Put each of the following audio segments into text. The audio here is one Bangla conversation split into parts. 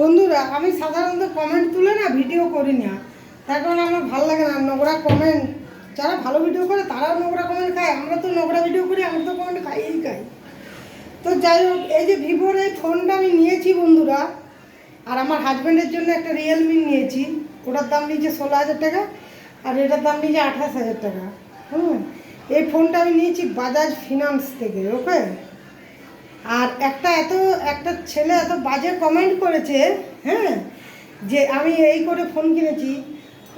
বন্ধুরা, আমি সাধারণত কমেন্ট তুলে না ভিডিও করি না। তার কারণে আমার ভালো লাগে না, নোংরা কমেন্ট যারা ভালো ভিডিও করে, তারাও নোংরা কমেন্ট খায়। আমরা তো নোংরা ভিডিও করি, আমরা তো কমেন্ট খাইই খাই। তো যাই হোক, এই যে ভিভোর এই ফোনটা আমি নিয়েছি বন্ধুরা, আর আমার হাজব্যান্ডের জন্য একটা রিয়েলমি নিয়েছি। ওটার দাম নিয়েছে ষোলো হাজার টাকা, আর এটার দাম নিয়েছে আঠাশ হাজার টাকা। হুম, এই ফোনটা আমি নিয়েছি বাজাজ ফিনান্স থেকে ওকে আর একটা এত, একটা ছেলে এত বাজে কমেন্ট করেছে হ্যাঁ যে আমি এই করে ফোন কিনেছি।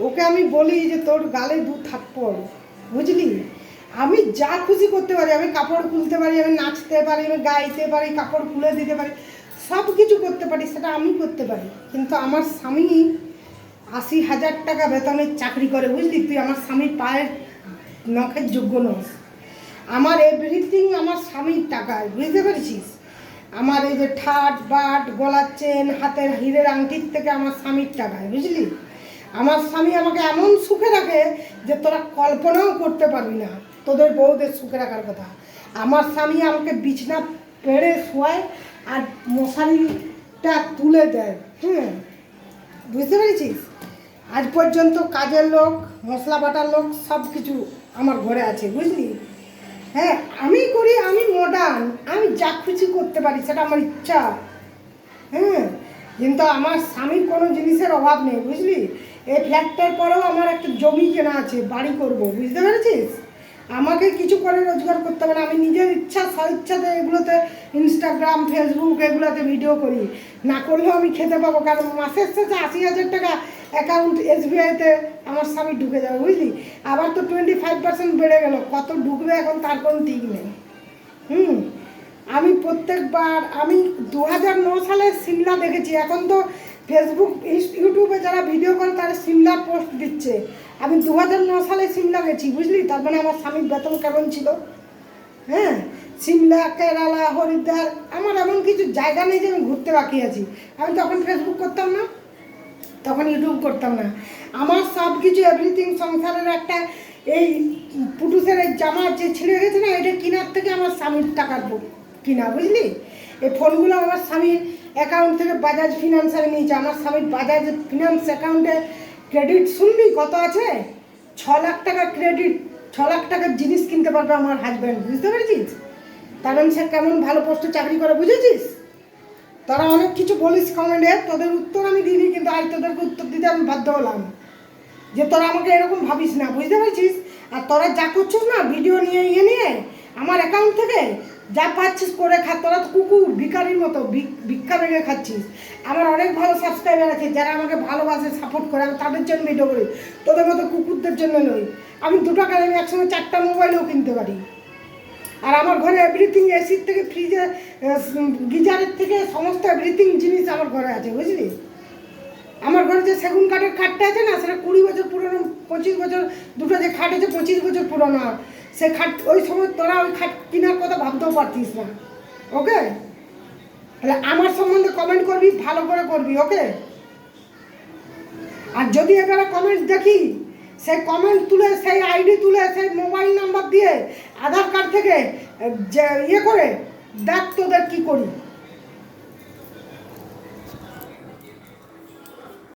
ওকে আমি বলি যে তোর গালে দু থাপ্পড়, বুঝলি? আমি যা খুশি করতে পারি, আমি কাপড় খুলতে পারি, আমি নাচতে পারি, আমি গাইতে পারি, কাপড় খুলে দিতে পারি, সব কিছু করতে পারি, সেটা আমি করতে পারি। কিন্তু আমার স্বামী আশি হাজার টাকা বেতনের চাকরি করে, বুঝলি? তুই আমার স্বামীর পায়ের নখের যোগ্য নস। আমার এভরিথিং আমার স্বামীর টাকায়, বুঝতে পেরেছিস? আমার এই যে ঠাট, বাট, গলার চেন, হাতের হীরের আংটির থেকে আমার স্বামীর টাকায়, বুঝলি? আমার স্বামী আমাকে এমন সুখে রাখে যে তোরা কল্পনাও করতে পারবি না, তোদের বউদের সুখে রাখার কথা। আমার স্বামী আমাকে বিছনা পেড়ে শোয়ায় আর মশারিটা তুলে দেয় হ্যাঁ বুঝতে পেরেছিস? আজ পর্যন্ত কাজের লোক, মশলা বাটার লোক সব কিছু আমার ঘরে আছে, বুঝলি? হ্যাঁ আমি করি, আমি মডার্ন আমি যা খুশি করতে পারি, সেটা আমার ইচ্ছা। হ্যাঁ কিন্তু আমার স্বামীর কোনো জিনিসের অভাব নেই, বুঝলি? এই ফ্ল্যাটটার পরেও আমার একটা জমি কেনা আছে, বাড়ি করব, বুঝতে পেরেছিস? আমাকে কিছু করে রোজগার করতে হবে না। আমি নিজের ইচ্ছা স্বইচ্ছাতে এগুলোতে ইনস্টাগ্রাম ফেসবুক এগুলোতে ভিডিও করি। না করলেও আমি খেতে পাবো, কারণ মাসের শেষে আশি হাজার টাকা অ্যাকাউন্ট এসবিআইতে আমার স্বামী ঢুকে যাবে, বুঝলি? আবার তো টোয়েন্টি ফাইভ পার্সেন্ট বেড়ে গেল। কত ঢুকবে এখন তার কোনো ঠিক নেই। হুম? আমি প্রত্যেকবার, আমি দু সালে সিমলা দেখেছি। এখন তো ফেসবুক ইউটিউবে যারা ভিডিও করে, তারা সিমলা পোস্ট দিচ্ছে। আমি দু সালে সিমলা গেছি, বুঝলি? তার মানে আমার স্বামীর বেতন কেমন ছিল? হ্যাঁ? সিমলা, কেরালা, হরিদ্বার, আমার এমন কিছু জায়গা নেই যে আমি ঘুরতে বাকি আছি। আমি তখন ফেসবুক করতাম না, তখন ইউটিউব করতাম না। আমার সব কিছু এভরিথিং সংসারের একটা এই পুটুসের এই জামা যে ছিঁড়ে গেছে না, এটা কেনার থেকে আমার স্বামীর টাকার কিনা, বুঝলি? এই ফোনগুলো আমার স্বামীর অ্যাকাউন্ট থেকে বাজাজ ফিনান্স আমি নিয়েছি। আমার স্বামীর বাজাজ ফিনান্স অ্যাকাউন্টে ক্রেডিট শুনবি কত আছে? ছ লাখ টাকা ক্রেডিট ছ লাখ টাকার জিনিস কিনতে পারবে আমার হাজব্যান্ড বুঝতে পেরেছিস? কারণ সে কেমন ভালো পোস্টে চাকরি করে, বুঝেছিস? তোরা অনেক কিছু বলিস কমেন্টে তোদের উত্তর আমি দিইনি, কিন্তু আজ তোদেরকে উত্তর দিতে আমি বাধ্য হলাম। যে তোরা আমাকে এরকম ভাবিস না, বুঝতে পেরেছিস? আর তোরা যা করছিস না ভিডিও নিয়ে ইয়ে নিয়ে, আমার অ্যাকাউন্ট থেকে যা পাচ্ছিস করে খা, তোরা তো কুকুর ভিকারির মতো ভিক- ভিক্ষা ভেঙে খাচ্ছিস। আমার অনেক ভালো সাবস্ক্রাইবার আছে যারা আমাকে ভালোবাসে সাপোর্ট করে, আমি তাদের জন্য ভিডিও করি। তোদের মতো কুকুরদের জন্য নই। আমি দু টাকায় আমি একসঙ্গে চারটা মোবাইলও কিনতে পারি। আর আমার ঘরে এভরিথিং এসির থেকে ফ্রিজে গিজারের থেকে সমস্ত এভরিথিং জিনিস আমার ঘরে আছে, বুঝলি? আমার ঘরে যে সেগুন কাঠের খাটটা আছে না, সেটা কুড়ি বছর পুরনো, পঁচিশ বছর, দুটো যে খাট আছে, পঁচিশ বছর পুরনো। সে খাট, ওই সময় তোরা ওই খাট কেনার কথা ভাবতেও পারতিস না, ওকে? তাহলে আমার সম্বন্ধে কমেন্ট করবি, ভালো করে করবি, ওকে? আর যদি এবারে কমেন্ট দেখি, সেই কমেন্ট তুলে, সেই আইডি তুলে, সেই মোবাইল নাম্বার দিয়ে আধার কার্ড থেকে, যে ইয়ে করে, দেখ তোদের কী করি।